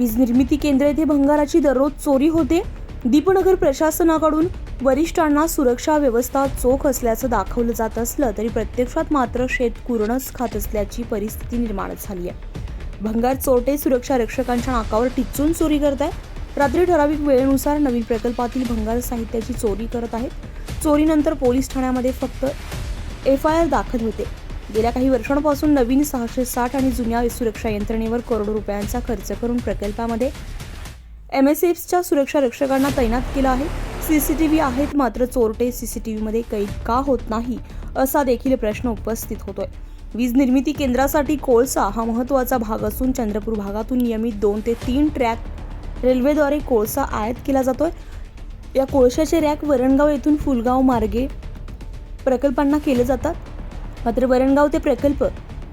वीज निर्मिती केंद्र येथे भंगाराची दररोज चोरी होते. दीपनगर प्रशासनाकडून वरिष्ठांना सुरक्षा व्यवस्था चोख असल्याचं दाखवलं जात असलं तरी प्रत्यक्षात मात्र शेत कुरणच खात असल्याची परिस्थिती निर्माण झाली आहे. भंगार चोरटे सुरक्षा रक्षकांच्या नाकावर टिचून चोरी करत आहे रात्री ठराविक वेळेनुसार नवीन प्रकल्पातील भंगार साहित्याची चोरी करत आहेत. चोरीनंतर पोलीस ठाण्यामध्ये फक्त एफ आय आर दाखल होते. गेल्या काही वर्षांपासून नवीन सहाशे साठ आणि जुन्या सुरक्षा यंत्रणेवर करोडो रुपयांचा खर्च करून प्रकल्पामध्ये एम एस एफच्या सुरक्षा रक्षकांना तैनात केलं आहे. सी सी टी व्ही आहेत मात्र चोरटे सी सी टी व्हीमध्ये कैद का होत नाही असा देखील प्रश्न उपस्थित होतोय. वीज निर्मिती केंद्रासाठी कोळसा हा महत्त्वाचा भाग असून चंद्रपूर भागातून नियमित दोन ते तीन ट्रॅक रेल्वेद्वारे कोळसा आयात केला जातोय. या कोळशाचे रॅक वरणगाव येथून फुलगाव मार्गे प्रकल्पांना केले जातात. मात्र वरणगाव ते प्रकल्प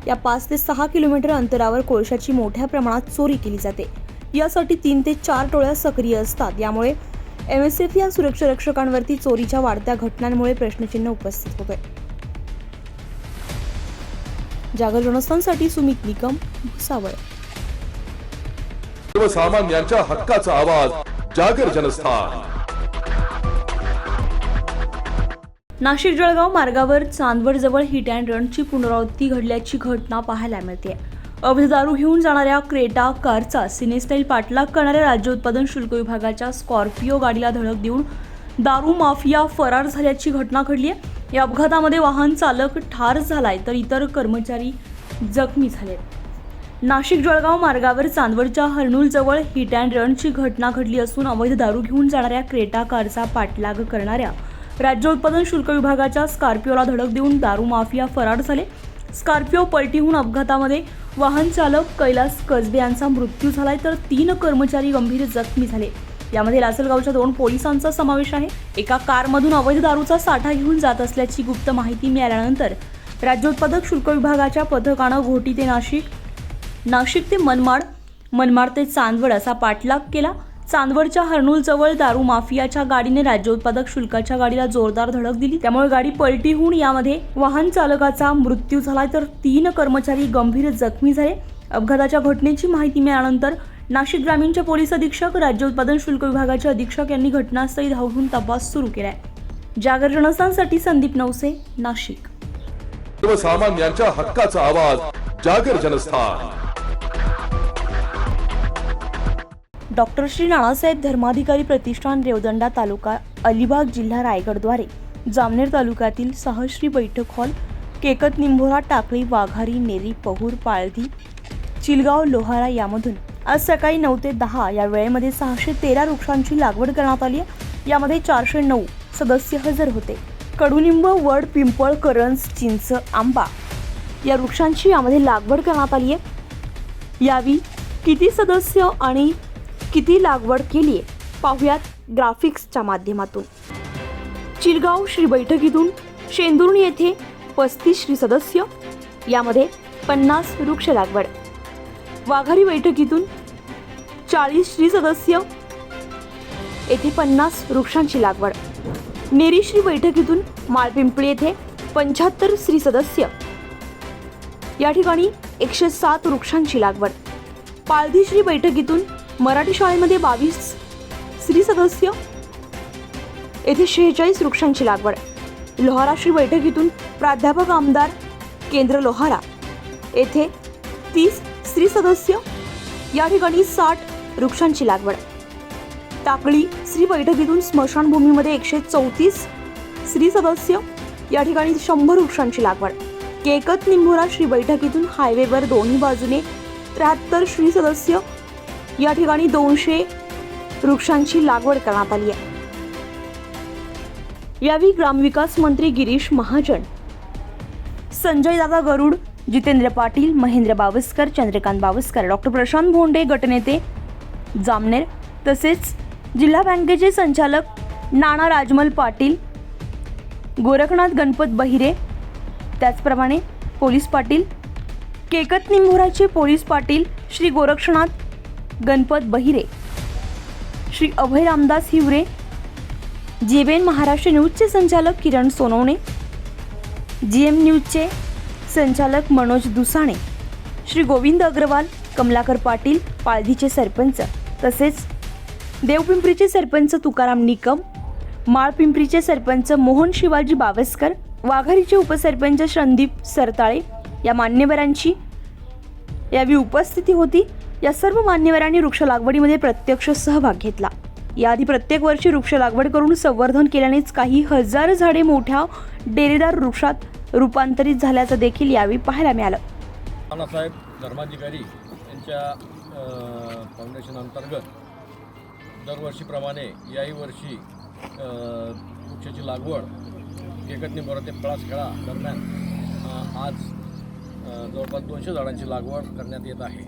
या पाच ते सहा किलोमीटर अंतरावर कोळशाची मोठ्या प्रमाणात चोरी केली जाते. यासाठी तीन ते चार टोळ्या सक्रिय असतात. यामुळे एम एस एफ या सुरक्षा रक्षकांवरती चोरीच्या वाढत्या घटनांमुळे प्रश्नचिन्ह उपस्थित होते. जागरणस्थांसाठी सुमित निकम भुसावळ. सर्वसामान्यांच्या हक्काचा आवाज जागर जनस्थान. नाशिक जळगाव मार्गावर चांदवडजवळ हिट अँड रनची पुनरावृत्ती घडल्याची घटना पाहायला मिळते. अवैध दारू घेऊन जाणाऱ्या क्रेटा कारचा सिनेस्टाईल पाठलाग करणाऱ्या राज्य उत्पादन शुल्क विभागाच्या स्कॉर्पिओ गाडीला धडक देऊन दारू माफिया फरार झाल्याची घटना घडली आहे. या अपघातामध्ये वाहन चालक ठार झालाय तर इतर कर्मचारी जखमी झाले. नाशिक जळगाव मार्गावर चांदवडच्या हर्नूलजवळ हिट अँड रनची घटना घडली असून अवैध दारू घेऊन जाणाऱ्या क्रेटा कारचा पाठलाग करणाऱ्या राज्य उत्पादन शुल्क विभागाच्या स्कॉर्पिओला धडक देऊन दारू माफिया फरार झाले. स्कॉर्पिओ पलटीहून अपघातामध्ये वाहन चालक कैलास कसबे यांचा मृत्यू झालाय तर तीन कर्मचारी गंभीर जखमी झाले. यामध्ये लासलगावच्या दोन पोलिसांचा समावेश आहे. एका कारमधून अवैध दारूचा साठा घेऊन जात असल्याची गुप्त माहिती मिळाल्यानंतर राज्य उत्पादक शुल्क विभागाच्या पथकानं घोटी ते नाशिक नाशिक ते मनमाड मनमाड ते चांदवड असा पाठलाग केला. चांदवडच्या हर्नूलजवळ दारू माफियाच्या गाडीने राज्य उत्पादक शुल्काच्या गाडीला जोरदार धडक दिली. त्यामुळे गाडी पलटी होऊन यामध्ये वाहन चालकाचा मृत्यू झाला तर तीन कर्मचारी गंभीर जखमी झाले. अपघाताच्या घटनेची माहिती मिळाल्यानंतर नाशिक ग्रामीणचे पोलीस अधीक्षक राज्य उत्पादन शुल्क विभागाचे अधीक्षक यांनी घटनास्थळी धाव घेऊन तपास सुरू केलाय. जागर जनस्थानसाठी संदीप नवसे नाशिक. सर्वसामान्यांच्या हक्काचा आवाज जागर जनस्थान. डॉक्टर श्री नानासाहेब धर्माधिकारी प्रतिष्ठान रेवदंडा तालुका अलिबाग जिल्हा रायगडद्वारे जामनेर तालुक्यातील सहश्री बैठक हॉल केकत निंभोरा टाकळी वाघारी नेरी पहूर पाळधी चिलगाव लोहारा यामधून आज सकाळी नऊ ते दहा या वेळेमध्ये सहाशे तेरा वृक्षांची लागवड करण्यात आली आहे. यामध्ये चारशे नऊ सदस्य हजर होते. कडुनिंब वड पिंपळ करंज चिंच आंबा या वृक्षांची यामध्ये लागवड करण्यात आली आहे. यावी किती सदस्य आणि किती लागवड केली आहे? पाहुयात ग्राफिक्सच्या माध्यमातून. चिरगाव श्री बैठकीतून शेंदुर्णी येथे पस्तीस श्री सदस्य यामध्ये पन्नास वृक्ष लागवड. वाघारी बैठकीतून चाळीस श्री सदस्य येथे पन्नास वृक्षांची लागवड. नेरीश्री बैठकीतून माळपिंपळी येथे पंच्याहत्तर श्री सदस्य. या ठिकाणी एकशे सात वृक्षांची लागवड. पाळधीश्री बैठकीतून मराठी शाळेमध्ये बावीस स्त्री सदस्य येथे शेहेचाळीस वृक्षांची लागवड. लोहारा श्री बैठकीतून प्राध्यापक आमदार केंद्र लोहारा. येथे तीस स्त्री सदस्य या ठिकाणी साठ वृक्षांची लागवड. टाकळी श्री बैठकीतून स्मशानभूमीमध्ये एकशे चौतीस स्त्री सदस्य या ठिकाणी शंभर वृक्षांची लागवड. केकत निंभोरा श्री बैठकीतून हायवेवर दोन्ही बाजूने त्र्याहत्तर श्री सदस्य या ठिकाणी दोनशे वृक्षांची लागवड करण्यात आली आहे. यावेळी ग्रामविकास मंत्री गिरीश महाजन संजयदादा गरुड जितेंद्र पाटील महेंद्र बावस्कर चंद्रकांत बावस्कर डॉक्टर प्रशांत भोंडे गटनेते जामनेर तसेच जिल्हा बँकेचे संचालक नाना राजमल पाटील गोरखनाथ गणपत बहिरे त्याचप्रमाणे पोलीस पाटील केकत निंभोराचे पोलीस पाटील श्री गोरक्षनाथ गणपत बहिरे. श्री अभय रामदास हिवरे. जेबेन महाराष्ट्र न्यूजचे संचालक किरण सोनवणे. जी एम न्यूजचे संचालक मनोज दुसाणे. श्री गोविंद अग्रवाल कमलाकर पाटील पाळधीचे सरपंच. तसेच देवपिंपरीचे सरपंच तुकाराम निकम माळपिंपरीचे सरपंच मोहन शिवाजी बावस्कर वाघारीचे उपसरपंच संदीप सरताळे या मान्यवरांची यावेळी उपस्थिती होती. या सर्व मान्यवरांनी वृक्ष लागवडीमध्ये प्रत्यक्ष सहभाग घेतला. याआधी प्रत्येक वर्षी वृक्ष लागवड करून संवर्धन केल्यानेच काही हजार झाडे मोठ्या डेरेदार वृक्षात रूपांतरित झाल्याचं देखील यावेळी पाहायला मिळालं. नानासाहेब धर्माधिकारी यांच्या फाउंडेशन अंतर्गत दरवर्षीप्रमाणे याही वर्षी वृक्षाची लागवड एकत्नी मोरा ते पळासखेळा दरम्यान आज जवळपास दोनशे झाडांची लागवड करण्यात येत आहे.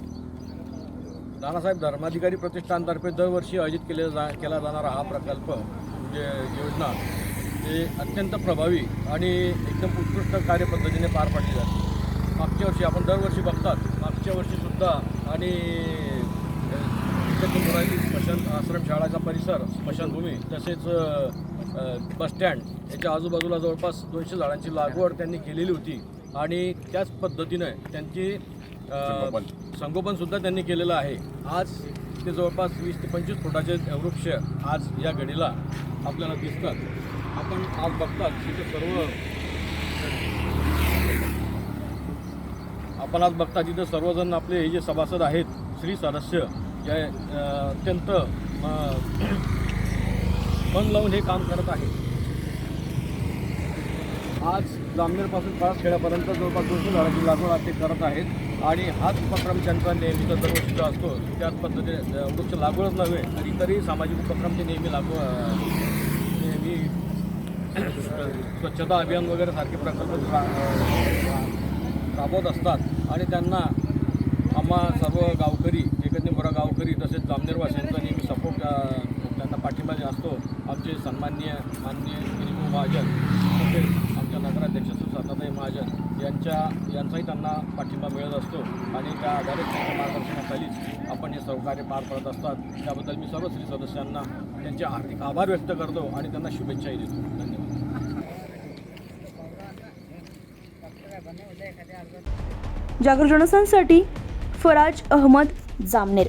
नानासाहेब धर्माधिकारी प्रतिष्ठानतर्फे दरवर्षी आयोजित केले जा केला जाणारा हा प्रकल्प म्हणजे योजना हे अत्यंत प्रभावी आणि एकदम उत्कृष्ट कार्यपद्धतीने पार पाडली जाते मागच्या वर्षी आपण दरवर्षी बघतात मागच्या वर्षीसुद्धा आणि मुरारी स्मशान आश्रमशाळाचा परिसर स्मशानभूमी तसेच बसस्टँड याच्या आजूबाजूला जवळपास दोनशे झाडांची लागवड त्यांनी केलेली होती आणि त्याच पद्धतीनं त्यांची संगोपनसुद्धा त्यांनी केलेलं आहे. आज ते जवळपास वीस ते पंचवीस फुटाचे वृक्ष आज या घडीला आपल्याला दिसतात. आपण आज बघतात तिथे सर्व आपण आज बघता तिथं सर्वजण आपले हे जे सभासद आहेत श्री सदस्य या अत्यंत मन लावून हे काम करत आहेत. आज जामनेरपासून खेड्यापर्यंत जवळपास दोनशे झाडाची लागवड ते करत आहेत. आणि हाच उपक्रम त्यांचा नेहमीचा दरवर्षीचा असतो त्याच पद्धतीने वृक्ष लागवडच नव्हे तर इतरही सामाजिक उपक्रम ते नेहमी लागू नेहमी स्वच्छता अभियान वगैरे सारखे प्रकल्प रा- राबवत असतात. आणि त्यांना आम्हा सर्व गावकरी एकत्रिपुरा गावकरी तसेच जामनेरवाशांचा नेहमी सपोर्ट त्यांना पाठिंबा जे असतो आमचे सन्माननीय माननीय गिरीभाऊ महाजन तसेच आमच्या नगराध्यक्ष सुसाताताई महाजन यांच्या यांचाही त्यांना पाठिंबा मिळत असतो. आणि त्या आधारे त्यांच्या मार्गदर्शनाखालीच आपण हे सहकार्य पार पडत असतात. त्याबद्दल मी सर्व श्री सदस्यांना त्यांचे हार्दिक आभार व्यक्त करतो आणि त्यांना शुभेच्छाही देतो. धन्यवाद. जागर जनसांसाठी फराज अहमद जामनेर.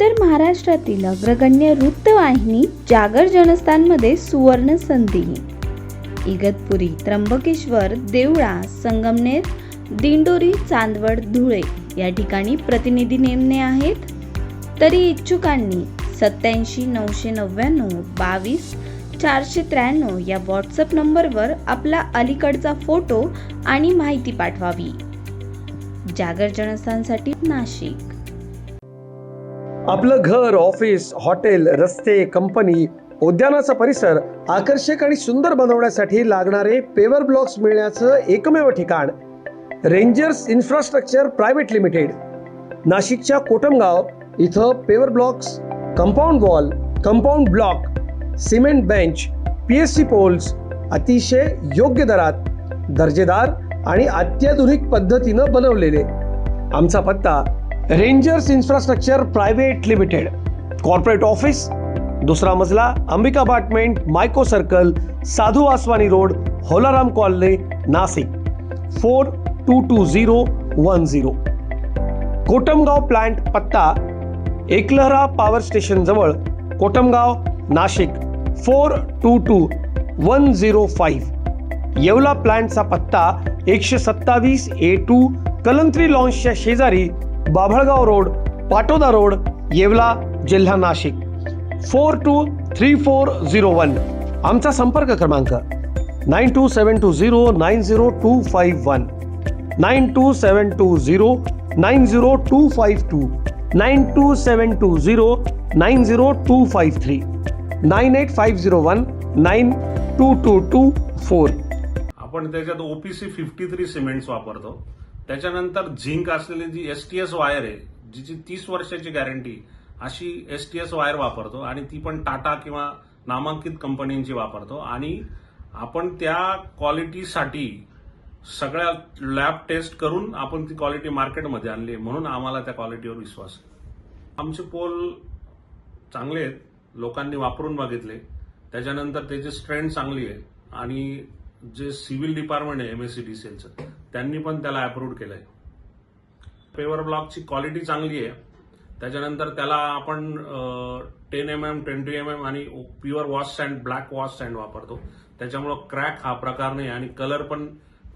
तर महाराष्ट्रातील अग्रगण्य वृत्तवाहिनी जागर जनस्थानमध्ये सुवर्ण संधी इगतपुरी त्र्यंबकेश्वर देवळा संगमनेर दिंडोरी चांदवड धुळे या ठिकाणी प्रतिनिधी नेमणे आहेत. तरी इच्छुकांनी सत्याऐंशी नऊशे नव्याण्णव बावीस चारशे त्र्याण्णव या व्हॉट्सअप नंबरवर आपला अलीकडचा फोटो आणि माहिती पाठवावी. जागर जनस्थानसाठी नाशिक. आपलं घर ऑफिस हॉटेल रस्ते कंपनी उद्यानाचा परिसर आकर्षक आणि सुंदर बनवण्यासाठी लागणारे पेवर ब्लॉक्स मिळण्याचं एकमेव ठिकाण. Rangers infrastructure private limited. नाशिकच्या कोटमगाव इथं paver blocks compound wall compound block cement bench P S C poles अतिशय योग्य दरात दर्जेदार आणि अत्याधुनिक पद्धतीनं बनवलेले. आमचा पत्ता rangers infrastructure private limited corporate office दुसरा मजला Ambika apartment Mico circle Sadhu Aswani road Holaram colony Nashik four two two zero one zero Kotamgaon plant पत्ता एकलहरा पॉवर स्टेशन जवळ Kotamgaon Nashik. Four two two one zero five. Yeola प्लांटचा पत्ता एकशे सत्तावीस A two Kalantri लॉन्सच्या शेजारी Babhalgaon road Patoda road Yeola जिल्हा Nashik. Four two three four zero one. आमचा संपर्क क्रमांक nine two seven two zero nine zero two five one. Nine two seven two zero nine zero two five two. Nine two seven two zero nine zero two five three. Nine eight five zero one nine two two two four. आपण त्याच्यात OPC fifty three cements वापरतो. त्याच्यानंतर zinc असलेली G S T S wire आहे जिची तीस वर्षाची guarantee अशी एस टी एस वायर वापरतो आणि ती पण टाटा किंवा नामांकित कंपनींची वापरतो. आणि आपण त्या क्वालिटीसाठी सगळ्या लॅब टेस्ट करून आपण ती क्वालिटी मार्केटमध्ये आणली आहे. म्हणून आम्हाला त्या क्वालिटीवर विश्वास आमचे पोल चांगले आहेत. लोकांनी वापरून बघितले. त्याच्यानंतर त्याची स्ट्रेंथ चांगली आहे आणि जे सिव्हिल डिपार्टमेंट आहे एमएससीडीसीएलचं त्यांनी पण त्याला अप्रूव्ह केलंय. पेवर ब्लॉकची क्वालिटी चांगली आहे. त्याच्यानंतर त्याला आपण ten M M twenty M M आणि pure wash sand black wash sand वापरतो. त्याच्यामुळं क्रॅक हा प्रकार नाही आणि कलर पण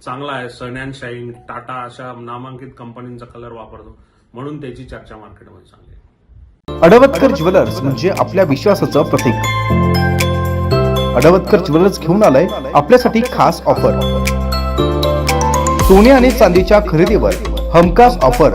चांगला आहे. सन अँड शाईन टाटा अशा नामांकित कंपनींचा कलर वापरतो. म्हणून त्याची चर्चा मार्केटमध्ये चांगली आहे. अडवतकर ज्वेलर्स म्हणजे आपल्या विश्वासाचं प्रतीक. अडवतकर ज्वेलर्स घेऊन आलाय आपल्यासाठी खास ऑफर सोने आणि चांदीच्या खरेदीवर हमखास ऑफर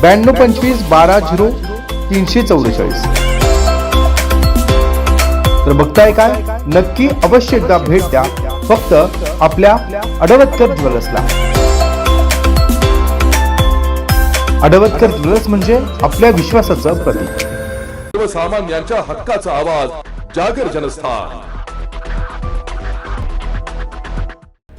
ब्याण्णव पंचवीस बारा झिरो तीनशे चौवेचाळीस. तर बघताय काय? नक्की अवश्य एकदा भेट द्या. फक्त आपल्या अडवतकर ज्वेलर्सला. अडवतकर ज्वेलर्स म्हणजे आपल्या विश्वासाचं प्रतीक. सर्वसामान्यांच्या हक्काचा आवाज जागर जनस्थान.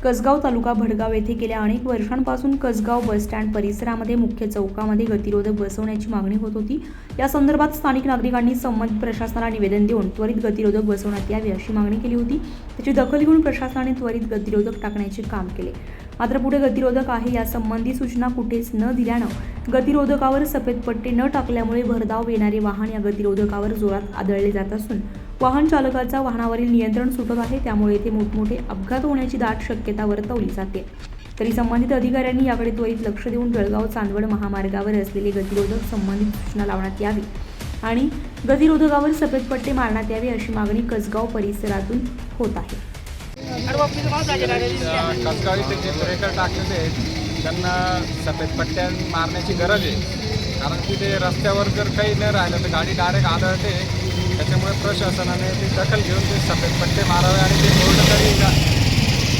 कसगाव तालुका भडगाव येथे गेल्या अनेक वर्षांपासून कसगाव बसस्टँड परिसरामध्ये मुख्य चौकामध्ये गतिरोधक बसवण्याची मागणी होत होती. या संदर्भात स्थानिक नागरिकांनी संबंधित प्रशासनाला निवेदन देऊन त्वरित गतिरोधक बसवण्यात यावे अशी मागणी केली होती. त्याची दखल घेऊन प्रशासनाने त्वरित गतिरोधक टाकण्याचे काम केले. मात्र पुढे गतिरोधक आहे यासंबंधी सूचना कुठेच न दिल्यानं गतिरोधकावर सफेद पट्टे न टाकल्यामुळे भरधाव येणारे वाहन या गतिरोधकावर जोरात आदळले जात असून वाहन चालकाचा वाहनावरील नियंत्रण सुटत आहे. त्यामुळे येथे मोठमोठे अपघात होण्याची दाट शक्यता वर्तवली जाते. तरी संबंधित अधिकाऱ्यांनी याकडे त्वरित लक्ष देऊन जळगाव चांदवड महामार्गावर असलेले गतिरोधक संबंधित सूचना लावण्यात यावी आणि गतिरोधकावर सफेद पट्टे मारण्यात यावे अशी मागणी कसगाव परिसरातून होत आहे. कसगाव इथे जे ब्रेकर टाकलेले आहेत त्यांना सफेद पट्ट्या मारण्याची गरज आहे. कारण की ते रस्त्यावर जर काही न राहिलं तर गाडी डायरेक्ट आदळते. त्याच्यामुळे प्रशासनाने ती दखल घेऊन ते सफेद पट्टे मारावे आणि ते बोर्ड तरी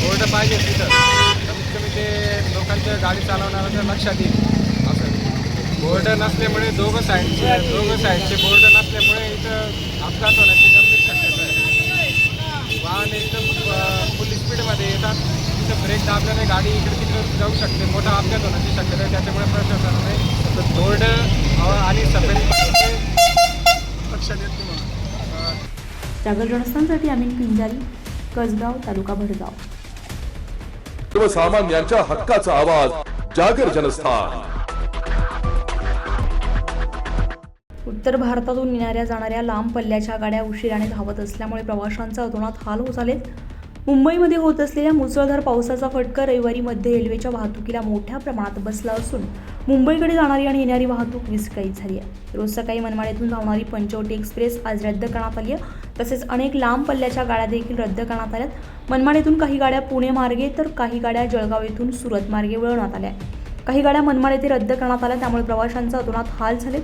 बोर्ड पाहिजे तिथं. कमीत कमी ते लोकांच्या गाडी चालवणाऱ्यांच्या लक्षात येईल. असं. बोर्ड नसल्यामुळे दोघं साईडचे दोघं साईडचे बोर्ड नसल्यामुळे इथं अपघात होण्याची गंभीर शक्यता आहे. वाहन एकदम फुल स्पीडमध्ये येतात. तिथं ब्रेक दाबल्याने गाडी इकडे तिकडे जाऊ शकते. मोठा अपघात होण्याची शक्यता आहे. त्याच्यामुळे प्रशासनाने बोर्ड आणि सफेद पट्टे लक्षात येत जागर जनस्थानसाठी अमीन पिंजारी कसगाव तालुका भडगाव सर्वसामान्यांच्या हक्काचा आवाज जागर जनस्थान उत्तर भारतातून येणाऱ्या जाणाऱ्या लांब पल्ल्याच्या गाड्या उशिराने धावत असल्यामुळे प्रवाशांचा अतोनात हाल होत आलेत. मुंबईमध्ये होत असलेल्या मुसळधार पावसाचा फटका रविवारी मध्य रेल्वेच्या वाहतुकीला मोठ्या प्रमाणात बसला असून मुंबईकडे जाणारी आणि येणारी वाहतूक विस्कळीत झाली आहे. रोज सकाळी मनमाडीतून धावणारी पंचवटी एक्सप्रेस आज रद्द करण्यात आली आहे. तसेच अनेक लांब पल्ल्याच्या गाड्या देखील रद्द करण्यात आल्यात. मनमाड येथून काही गाड्या पुणे मार्गे तर काही गाड्या जळगाव येथून सुरत मार्गे वळवण्यात आल्या. काही गाड्या मनमाड येथे रद्द करण्यात आल्या त्यामुळे प्रवाशांचा अतोनात हाल झाले.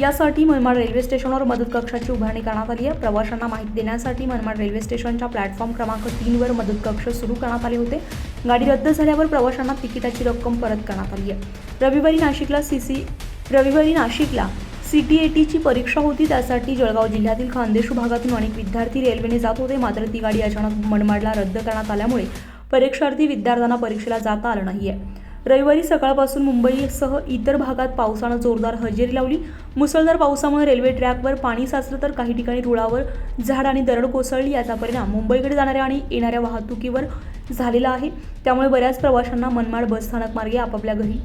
यासाठी मनमाड रेल्वे स्टेशनवर मदत कक्षाची उभारणी करण्यात आली आहे. प्रवाशांना माहिती देण्यासाठी मनमाड रेल्वे स्टेशनच्या प्लॅटफॉर्म क्रमांक तीनवर मदत कक्ष सुरू करण्यात आले होते. गाडी रद्द झाल्यावर प्रवाशांना तिकिटाची रक्कम परत करण्यात आली आहे. रविवारी नाशिकला सी सी रविवारी नाशिकला सी टी ए टीची परीक्षा होती त्यासाठी जळगाव जिल्ह्यातील खानदेश भागातून अनेक विद्यार्थी रेल्वेने जात होते. मात्र ती गाडी अचानक मनमाडला रद्द करण्यात आल्यामुळे परीक्षार्थी विद्यार्थ्यांना परीक्षेला जाता आलं नाही आहे रविवारी सकाळपासून मुंबईसह इतर भागात पावसानं जोरदार हजेरी लावली. मुसळधार पावसामुळे रेल्वे ट्रॅकवर पाणी साचलं तर काही ठिकाणी रुळावर झाड आणि दरड कोसळली. याचा परिणाम मुंबईकडे जाणाऱ्या आणि येणाऱ्या वाहतुकीवर झालेला आहे. त्यामुळे बऱ्याच प्रवाशांना मनमाड बस स्थानक मार्गे आपापल्या घरी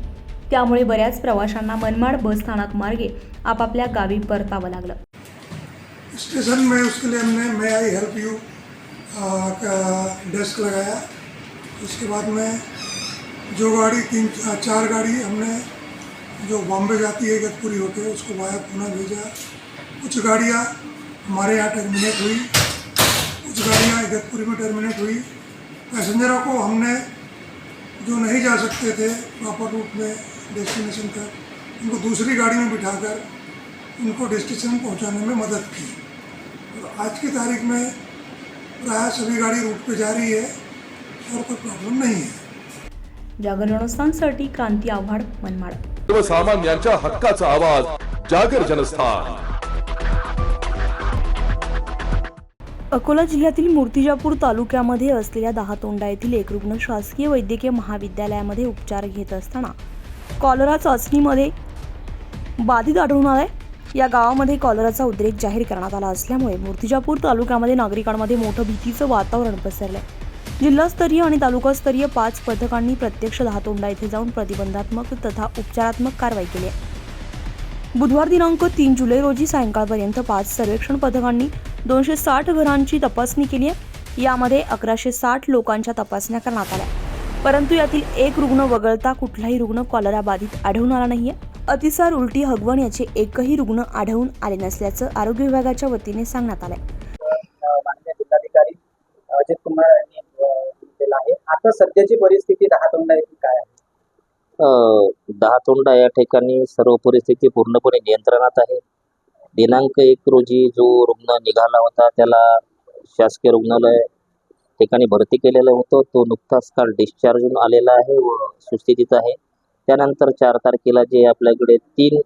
त्यामुळे बऱ्याच प्रवाशांना मनमाड बस स्थानक मार्गे आपापल्या गावी परतावं लागलं. स्टेशन में उसके लिए हमने मे आई हेल्प यू का डेस्क लगाया। उसके बाद में जो गाड़ी तीन चार गाड़ी हमने जो बॉम्बे जाती है गतपुरी होते उसको वाया पुणे भेजा। कुछ गाड़ियाँ हमारे यहाँ टर्मिनेट हुई। कुछ गाड़ियाँ इगतपुरी में टर्मिनेट हुई। पैसेंजरों को हमने जो नहीं जा सकते थे प्रॉपर रूट में डेस्टिनेशन तक उनको दूसरी गाड़ी में बिठाकर उनको डेस्टिनेशन पहुंचाने में मदद की। और आज की तारीख में प्राय सभी गाड़ी रूट पे जा रही है और कोई प्रॉब्लम नहीं है। जागर जनस्थानसाठी क्रांती आव्हाड मनमाड। सर्वसामान्यांच्या हक्काचा आवाज जागर जनस्थान. अकोला जिल्ह्यातील मूर्तिजापूर तालुक्यामध्ये असलेल्या दहातोंडा येथील एक रुग्ण शासकीय वैद्यकीय महाविद्यालयामध्ये उपचार घेत असताना कॉलरा चाचणीमध्ये बाधित आढळून आलाय. या गावामध्ये कॉलराचा उद्रेक जाहीर करण्यात आला असल्यामुळे मूर्तिजापूर तालुक्यामध्ये नागरिकांमध्ये मोठं भीतीचं वातावरण पसरलं आहे जिल्हास्तरीय आणि तालुकास्तरीय पाच पथकांनी प्रत्यक्ष दहातोंडा येथे जाऊन प्रतिबंधात्मक तथा उपचारात्मक कारवाई केली आहे. बुधवार दिनांक तीन जुलै रोजी सायंकाळपर्यंत पाच सर्वेक्षण पथकांनी दोनशे साठ घरांची तपासणी केली आहे. यामध्ये अकराशे साठ लोकांच्या तपासण्या करण्यात आल्या. परंतु यातील एक रुग्ण वगळता कुठलाही रुग्ण कॉलरा बाधित आढळून आला नाहीये. अतिसार उलटी हगवण याचे एकही रुग्ण आढळून आले नसल्याचं आरोग्य विभागाच्या वतीने सांगण्यात आलंय. माननीय जिल्हाधिकारी अजित कुमार यांनी आहे. आता सध्याची परिस्थिती दहा तोंडा येथे काय आहे? दहा तोंडा या ठिकाणी सर्व परिस्थिती पूर्णपणे नियंत्रणात आहे. दिनांक एक रोजी जो रुग्ण निघाला होता त्याला शासकीय रुग्णालय ठिकाणी भरती केलेलं होतं. तो नुकताच काल डिस्चार्ज होऊन आलेला आहे व सुस्थितीत आहे. त्यानंतर चार तारखेला जे आपल्याकडे तीन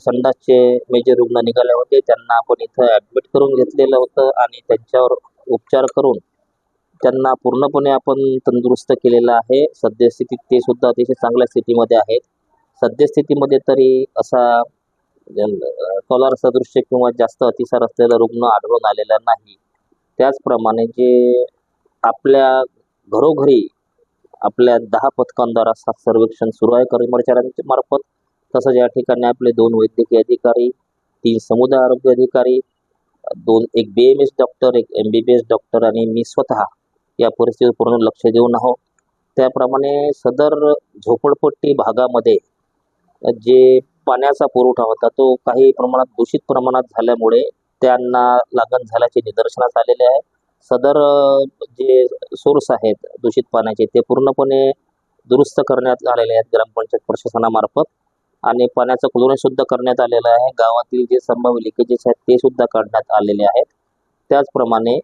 संडासचे मेजर रुग्ण निघाले होते. त्यांना आपण इथं ॲडमिट करून घेतलेलं होतं आणि त्यांच्यावर उपचार करून त्यांना पूर्णपणे आपण तंदुरुस्त केलेलं आहे. सद्यस्थितीत ते सुद्धा अतिशय चांगल्या स्थितीमध्ये आहेत. सद्यस्थितीमध्ये तरी असा कॉलर सदृश्य किंवा जास्त अतिसार असलेला रुग्ण आढळून आलेला नाही. त्याचप्रमाणे जे आपल्या घरोघरी आपल्या दहा पथकांद्वारा सात सर्वेक्षण सुरू आहे कर्मचाऱ्यांच्या मार्फत. तसंच या ठिकाणी आपले दोन वैद्यकीय अधिकारी तीन समुदाय आरोग्य अधिकारी दोन एक बी एम एस डॉक्टर एक M B B S doctor आणि मी स्वतः या परिस्थितीवर पूर्ण लक्ष देऊन आहोत. त्याप्रमाणे सदर झोपडपट्टी भागामध्ये जे पाण्याचा पुरवठा होता तो काही प्रमाणात दूषित प्रमाणात झाल्यामुळे त्यांना लागण झाल्याचे निदर्शनास आलेले आहे. सदर जे सोर्स आहेत दूषित पाण्याचे ते पूर्णपणे दुरुस्त करण्यात आलेले आहेत ग्रामपंचायत प्रशासनामार्फत. आणि पाण्याचं क्लोरिन सुद्धा करण्यात आलेलं आहे. गावातील जे संभाव्य लिकेजेस आहेत ते सुद्धा काढण्यात आलेले आहेत. त्याचप्रमाणे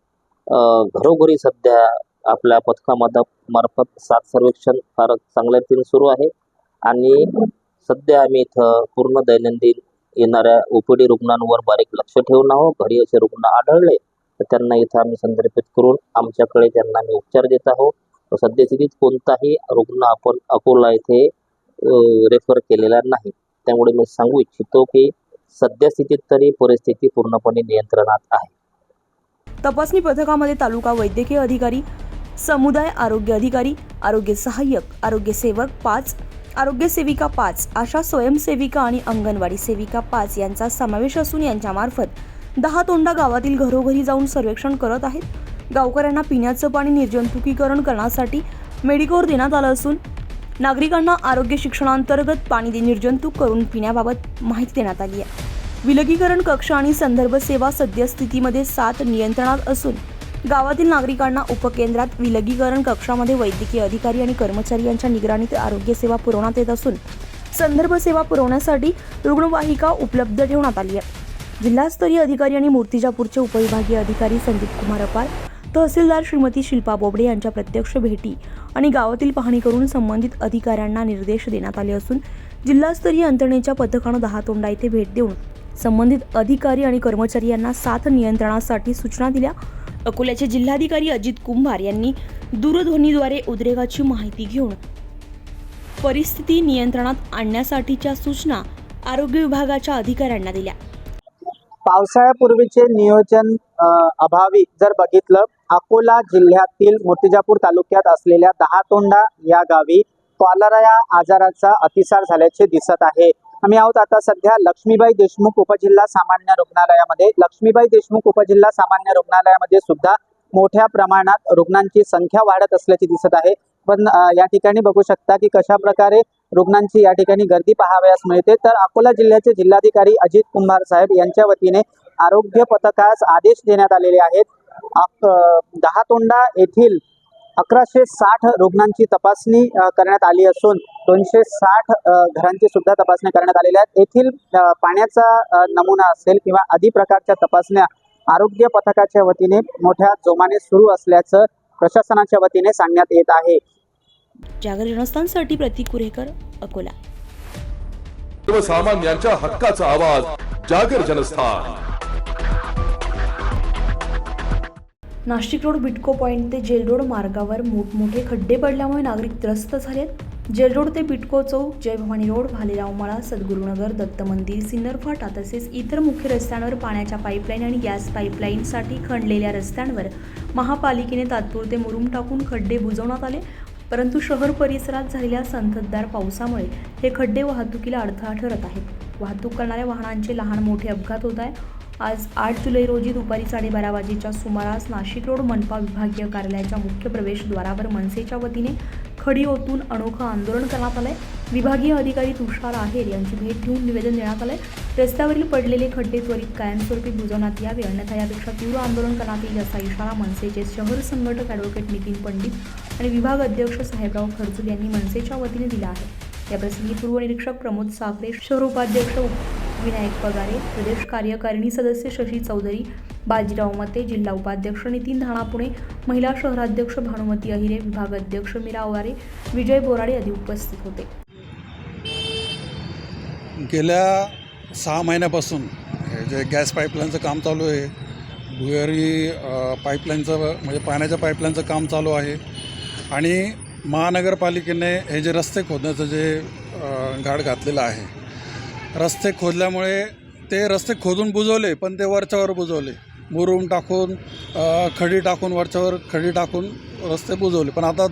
घरोघरी सध्या आपल्या पथकामध्ये मार्फत सात सर्वेक्षण फार चांगल्या रीतीने सुरू आहे. आणि सध्या आम्ही इथं पूर्ण दैनंदिन येणाऱ्या ओ पी डी रुग्णांवर बारीक लक्ष ठेवून आहोत घरी असे रुग्ण आढळले तर त्यांना इथं आम्ही संदर्भित करून आमच्याकडे त्यांना आम्ही उपचार देत आहोत. सद्यस्थितीत कोणताही रुग्ण आपण अकोला येथे रेफर केलेला नाही. त्यामुळे मी सांगू इच्छितो की सद्यस्थितीत तरी परिस्थिती पूर्णपणे नियंत्रणात आहे. तपासणी पथकामध्ये तालुका वैद्यकीय अधिकारी समुदाय आरोग्य अधिकारी आरोग्य सहाय्यक आरोग्य सेवक पाच आरोग्य सेविका पाच आशा स्वयंसेविका आणि अंगणवाडी सेविका पाच यांचा समावेश असून यांच्यामार्फत दहा तोंडा गावातील घरोघरी जाऊन सर्वेक्षण करत आहेत. गावकऱ्यांना पिण्याचं पाणी निर्जंतुकीकरण करण्यासाठी मेडिकोर देण्यात आलं असून नागरिकांना आरोग्य शिक्षणांतर्गत पाणी दे- निर्जंतुक करून पिण्याबाबत माहिती देण्यात आली आहे. विलगीकरण कक्ष आणि संदर्भ सेवा सद्यस्थितीमध्ये सात नियंत्रणात असून गावातील नागरिकांना उपकेंद्रात विलगीकरण कक्षामध्ये वैद्यकीय अधिकारी आणि कर्मचारी यांच्या निगराणीत आरोग्य सेवा पुरवण्यात येत असून संदर्भ सेवा पुरवण्यासाठी रुग्णवाहिका उपलब्ध ठेवण्यात आली आहे. जिल्हास्तरीय अधिकारी आणि मूर्तिजापूरचे उपविभागीय अधिकारी संदीप कुमार अपार तहसीलदार श्रीमती शिल्पा बोबडे यांच्या प्रत्यक्ष भेटी आणि गावातील पाहणी करून संबंधित अधिकाऱ्यांना निर्देश देण्यात आले असून जिल्हास्तरीय यंत्रणेच्या पथकानं दहातोंडा येथे भेट देऊन संबंधित अधिकारी आणि कर्मचारी यांना साथ नियंत्रणासाठी सूचना दिल्या अकोल्याचे जिल्हाधिकारी अजित कुंभार यांनी दूरध्वनीद्वारे उद्रेकाची माहिती घेऊन परिस्थिती नियंत्रणात आणण्यासाठीच्या सूचना आरोग्य विभागाच्या अधिकाऱ्यांना दिल्या. पावसाळ्यापूर्वीचे नियोजन अभावी जर बघितलं अकोला जिल्ह्यातील मूर्तिजापूर तालुक्यात असलेल्या दहातोंडा या गावी कॉलरा या आजाराचा अतिसार झाल्याचे दिसत आहे. आम्ही आहोत आता सध्या लक्ष्मीबाई देशमुख उपजिल्हा सामान्य रुग्णालयामध्ये. लक्ष्मीबाई देशमुख उपजिल्हा सामान्य रुग्णालयामध्ये सुद्धा मोठ्या प्रमाणात रुग्णांची संख्या वाढत असल्याची दिसत आहे. पण या ठिकाणी बघू शकता की कशा प्रकारे रुग्णांची या ठिकाणी गर्दी पाहावयास मिळते. तर अकोला जिल्ह्याचे जिल्हाधिकारी अजित कुंभार साहेब यांच्या वतीने आरोग्य पथकास आदेश देण्यात आलेले आहेत. दहा तोंडा येथील अकराशे साठ रुग्णांची तपासणी करण्यात आली असून दोनशे साठ घरांची सुद्धा तपासणी करण्यात आलेल्या आहेत. येथील पाण्याचा नमुना असेल किंवा आदी प्रकारच्या तपासण्या आरोग्य पथकाच्या वतीने मोठ्या जोमाने सुरू असल्याचं प्रशासनाच्या वतीने सांगण्यात येत आहे. जागर जनस्थानसाठी प्रतीक कुरेकर अकोला. सर्वसामान्यांच्या हक्काचा आवाज जागर जनस्थान. नाशिक रोड बिटको पॉईंट ते जेल रोड मार्गावर मोठमोठे खड्डे पडल्यामुळे नागरिक त्रस्त झालेत. जेल रोड ते बिटको चौक जय भवानी रोड भालेराव मळा सद्गुरुनगर दत्त मंदिर सिन्नर फाटा तसेच इतर मुख्य रस्त्यांवर पाण्याच्या पाईपलाईन आणि गॅस पाईपलाईनसाठी खणलेल्या रस्त्यांवर महापालिकेने तात्पुरते मुरुम टाकून खड्डे बुजवण्यात आले. परंतु शहर परिसरात झालेल्या संततधार पावसामुळे हे खड्डे वाहतुकीला अडथळा ठरत आहेत. वाहतूक करणाऱ्या वाहनांचे लहान मोठे अपघात होत आहे आज आठ जुलै रोजी दुपारी साडेबारा वाजेच्या सुमारास नाशिक रोड मनपा विभागीय कार्यालयाच्या मुख्य प्रवेशद्वारावर मनसेच्या वतीने खडी ओतून अनोखं आंदोलन करण्यात आलंय. विभागीय अधिकारी तुषार आहेर यांची भेट घेऊन निवेदन देण्यात आलंय. रस्त्यावरील पडलेले खड्डे त्वरित कायमस्वरूपी बुजवण्यात यावे अन्यथा यापेक्षा तीव्र आंदोलन करण्यात येईल असा इशारा मनसेचे शहर संघटक ॲडव्होकेट नितीन पंडित आणि विभाग अध्यक्ष साहेबराव खरजूल यांनी मनसेच्या वतीने दिला आहे. याप्रसंगी पूर्व निरीक्षक प्रमोद साखरे शहर उपाध्यक्ष विनायक पगारे प्रदेश कार्यकारिणी सदस्य शशी चौधरी बाजीराव मते जिल्हा उपाध्यक्ष नितीन धाणापुणे महिला शहराध्यक्ष भानुमती अहिरे विभाग अध्यक्ष मीरा ओवारे विजय बोराडे आदी उपस्थित होते. गेल्या सहा महिन्यापासून हे जे गॅस पाईपलाईनचं काम चालू आहे भुयारी पाईपलाईनचं म्हणजे पाण्याच्या पाईपलाईनचं काम चालू आहे आणि महानगरपालिकेने हे जे रस्ते खोदण्याचं जे अ, घाट घातलेलं आहे रस्ते खोदल्यामुळे ते रस्ते खोदून बुजवले पण ते वरच्यावर बुजवले. मुरूम टाकून खडी टाकून वरच्यावर खडी टाकून रस्ते बुजवले. पण आता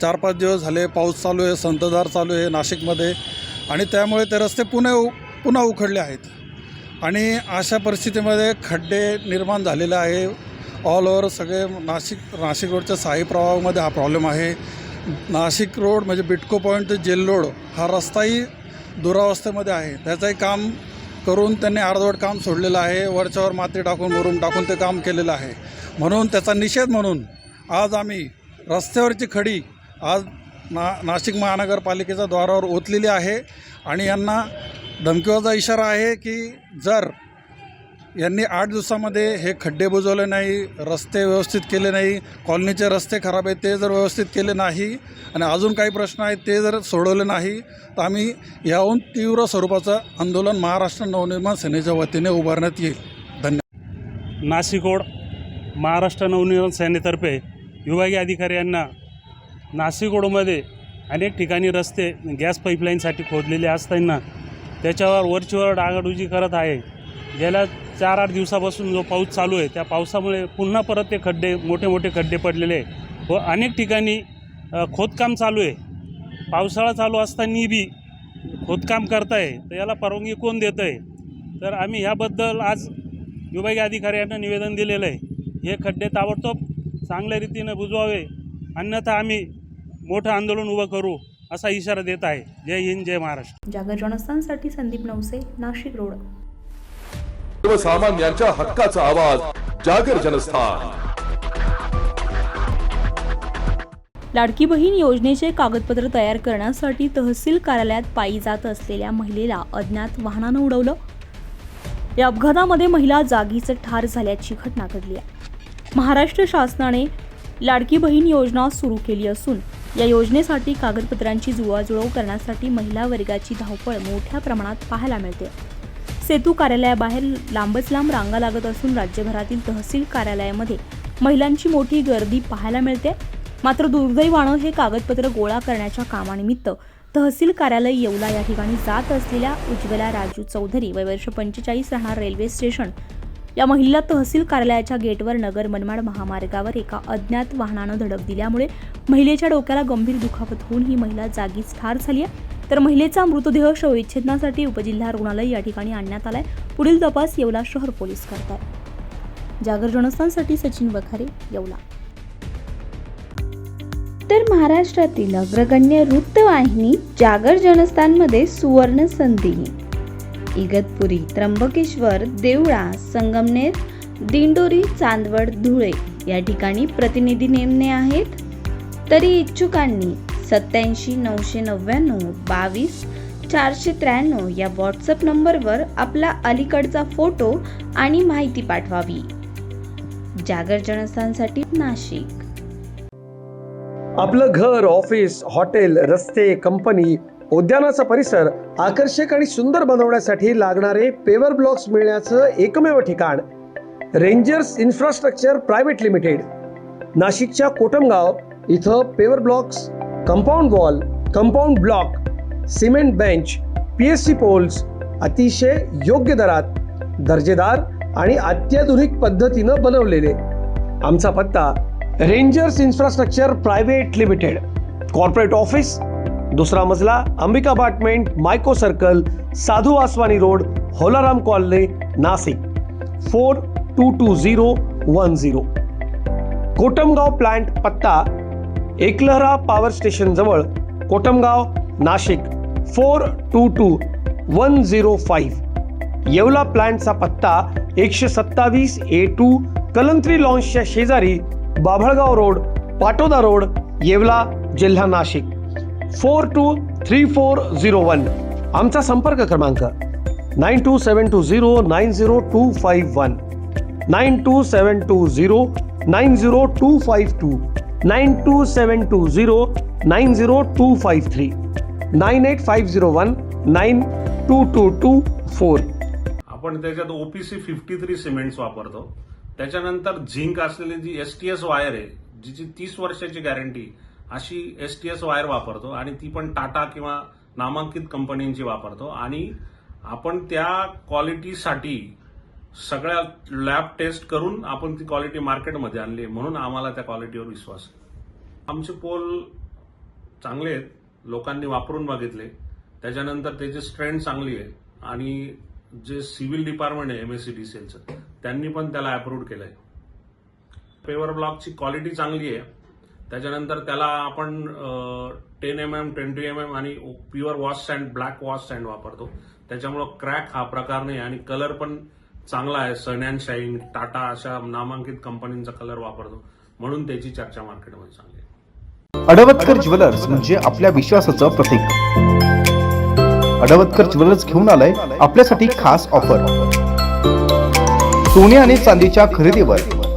चार पाच दिवस झाले पाऊस चालू आहे संततधार चालू आहे नाशिकमध्ये आणि त्यामुळे ते रस्ते पुन्हा उ पुन्हा उखडले आहेत. आणि अशा परिस्थितीमध्ये खड्डे निर्माण झालेले आहे. ऑल ओव्हर सगळे नाशिक नाशिक रोडच्या साई प्रवाहामध्ये हा प्रॉब्लेम आहे. नाशिक रोड म्हणजे बिटको पॉईंट ते जेल रोड हा रस्ताही दुरावस्थेमध्ये आहे. त्याचंही काम करून त्यांनी अर्धवट काम सोडलेलं आहे. वरच्यावर माती टाकून मुरुम टाकून ते काम केलेलं आहे. म्हणून त्याचा निषेध म्हणून आज आम्ही रस्त्यावरची खडी आज ना नाशिक महानगरपालिकेच्या द्वारावर ओतलेली आहे. आणि यांना धमकीवाचा इशारा आहे की जर यांनी आठ दिवसामध्ये हे खड्डे बुजवले नाही रस्ते व्यवस्थित केले नाही कॉलनीचे रस्ते खराब आहेत ते जर व्यवस्थित केले नाही आणि अजून काही प्रश्न आहेत ते जर सोडवले नाही तर आम्ही याहून तीव्र स्वरूपाचं आंदोलन महाराष्ट्र नवनिर्माण सेनेच्या वतीने उभारण्यात येईल. धन्यवाद. नाशिकोड महाराष्ट्र नवनिर्माण सेनेतर्फे विभागीय अधिकारी यांना नाशिकोडमध्ये अनेक ठिकाणी रस्ते गॅस पाईपलाईनसाठी खोदलेले असताना त्याच्यावर वरचीवर डागाडुजी करत आहे. गेल्या चार आठ दिवसापासून जो पाऊस चालू आहे त्या पावसामुळे पुन्हा परत ते खड्डे मोठे मोठे खड्डे पडलेले आहे. व अनेक ठिकाणी खोदकाम चालू आहे. पावसाळा चालू असताना बी खोदकाम करताय तर याला परवानगी कोण देतं आहे तर आम्ही ह्याबद्दल आज विभागीय अधिकारी यांना निवेदन दिलेलं आहे. हे खड्डे ताबडतोब चांगल्या रीतीनं बुजवावे अन्यथा आम्ही मोठं आंदोलन उभं करू असा इशारा देत आहे. जय हिंद जय महाराष्ट्र. जागर जनस्थानसाठी संदीप नवसे नाशिक रोड. सर्वसामान्यांच्या हक्काचा आवाज जागर जनस्थान. लाडकी बहीण योजनेचे कागदपत्र तयार करण्यासाठी तहसील कार्यालयात पायी जात असलेल्या महिलेला अज्ञात वाहनानं उडवलं. या अपघातामध्ये महिला जागीच ठार झाल्याची घटना घडली आहे. महाराष्ट्र शासनाने लाडकी बहीण योजना सुरू केली असून या योजनेसाठी कागदपत्रांची जुळवाजुळव करण्यासाठी महिला वर्गाची धावपळ मोठ्या प्रमाणात पाहायला मिळते. सेतू कार्यालयाबाहेर लांबच लांब रांगा लागत असून राज्यभरातील तहसील कार्यालयामध्ये महिलांची मोठी गर्दी पाहायला मिळते. मात्र दुर्दैवानं हे कागदपत्र गोळा करण्याच्या कामानिमित्त तहसील कार्यालय येवला या ठिकाणी जात असलेल्या उज्ज्वला राजू चौधरी वय वर्ष पंचेचाळीस राहणार रेल्वे स्टेशन या महिलेला तहसील कार्यालयाच्या गेटवर नगर मनमाड महामार्गावर एका अज्ञात वाहनानं धडक दिल्यामुळे महिलेच्या डोक्याला गंभीर दुखापत होऊन ही महिला जागीच ठार झाली आहे. तर महिलेचा मृतदेह शवविच्छेदनासाठी उपजिल्हा रुग्णालय या ठिकाणी आणण्यात आलाय. पुढील तपास येवला शहर पोलीस करतात जागर जनस्थानसाठी सचिन बखारे येवला. तर महाराष्ट्रातील अग्रगण्य वृत्तवाहिनी जागर जनस्थानमध्ये सुवर्ण संधी इगतपुरी त्र्यंबकेश्वर देवळा संगमनेर दिंडोरी चांदवड धुळे या ठिकाणी प्रतिनिधी नेमणे आहेत. तरी इच्छुकांनी सत्याऐंशी नऊशे नव्याण्णव बावीस चारशे त्र्याण्णव या व्हॉट्सअप नंबरवर आपला अलीकडचा फोटो आणि माहिती पाठवावी. जागर जनस्थानसाठी नाशिक. आपलं घर ऑफिस हॉटेल रस्ते कंपनी उद्यानाचा परिसर आकर्षक आणि सुंदर बनवण्यासाठी लागणारे पेवर ब्लॉक्स मिळण्याचं एकमेव ठिकाण. Rangers infrastructure private limited. नाशिकच्या कोटमगाव इथं paver blocks compound wall compound block cement bench P S C poles अतिशय योग्य दरात दर्जेदार आणि अत्याधुनिक पद्धतीनं बनवलेले. आमचा पत्ता rangers infrastructure private limited corporate office दुसरा मजला Ambika apartment Mico circle Sadhu Aswani road Holaram colony Nashik four two two zero one zero. Kotamgaon plant पत्ता एकलहरा पॉवर स्टेशन जवळ Kotamgaon Nashik. Four two two one zero five. Yeola प्लांटचा पत्ता एकशे सत्तावीस A two Kalantri लॉन्सच्या शेजारी Babhalgaon road Patoda road Yeola जिल्हा Nashik. Four two three four zero one. आमचा संपर्क क्रमांक nine two seven two zero nine zero two five one. Nine two seven two zero nine zero two five two. Nine two seven two zero nine zero two five three. Nine eight five zero one nine two two two four. आपण त्याच्यात OPC fifty three cements वापरतो. त्याच्यानंतर zinc असलेली G S T S wire आहे जिची तीस वर्षाची guarantee अशी एस टी एस वायर वापरतो आणि ती पण टाटा किंवा नामांकित कंपन्यांची वापरतो. आणि आपण त्या क्वालिटीसाठी सगळ्या लॅब टेस्ट करून आपण ती क्वालिटी मार्केटमध्ये आणली आहे. म्हणून आम्हाला त्या क्वालिटीवर विश्वास आहे. आमचे पोल चांगले आहेत. लोकांनी वापरून बघितले. त्याच्यानंतर त्याची स्ट्रेंथ चांगली आहे आणि जे सिव्हिल डिपार्टमेंट आहे एमएससी डी सेलचं त्यांनी पण त्याला अप्रूव्ह केलंय. पेवर ब्लॉकची क्वालिटी चांगली आहे. त्याच्यानंतर त्याला आपण ten M M twenty M M आणि pure wash sand black wash sand वापरतो. त्याच्यामुळं क्रॅक हा प्रकार नाही आणि कलर पण चांगला आहे. सन अँड शाईन टाटा अशा नामांकित कंपनींचा कलर वापरतो. म्हणून त्याची चर्चा मार्केटमध्ये चांगली आहे. अडवतकर ज्वेलर्स म्हणजे आपल्या विश्वासाचं प्रतीक. अडवतकर ज्वेलर्स घेऊन आलाय आपल्यासाठी खास ऑफर सोने आणि चांदीच्या खरेदीवर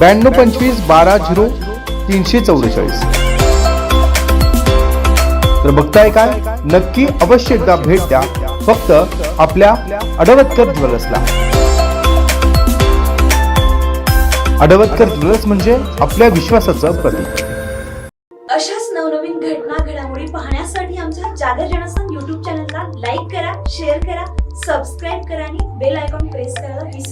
ब्याण्णव पंचवीस बारा झिरो तीनशे चौवेचाळीस. तर बघताय काय? नक्की अवश्य एकदा भेट द्या. फक्त आपल्या अडवतकर ज्वेलर्सला. अडवतकर ज्वेलर्स म्हणजे आपल्या विश्वासाचं प्रतीक. अशाच नवनवीन घटना घडामोडी पाहण्यासाठी आमच्या जागर जनस्थान युट्यूब चॅनलला लाईक करा शेअर करा सबस्क्राईब करा आणि बेल आयकॉन प्रेस करायला विसरू